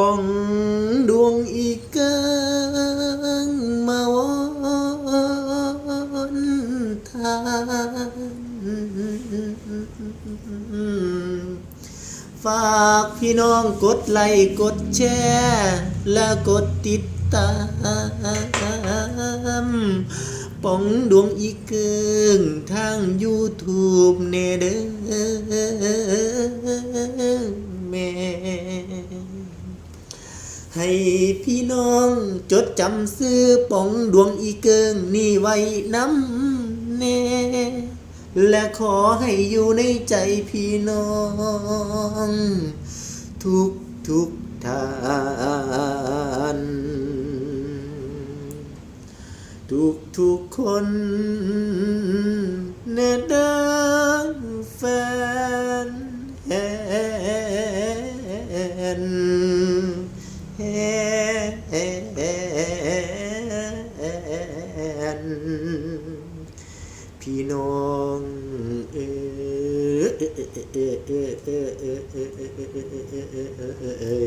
ป่องดวงอีกเกิงมาวอนทานฝากพี่น้องกดไลค์กดแชร์และกดติดตามป่องดวงอีกเกิงทาง YouTube เนเด้อแม่ ให้พี่น้องจดจำซื้อป่องดวงอีเกิงนี่ไว้น้ำแน่และขอให้อยู่ในใจพี่น้อง ทุกทุกทานทุกทุกคนเนเดอแฟนแฮ นพี่น้องเออเออ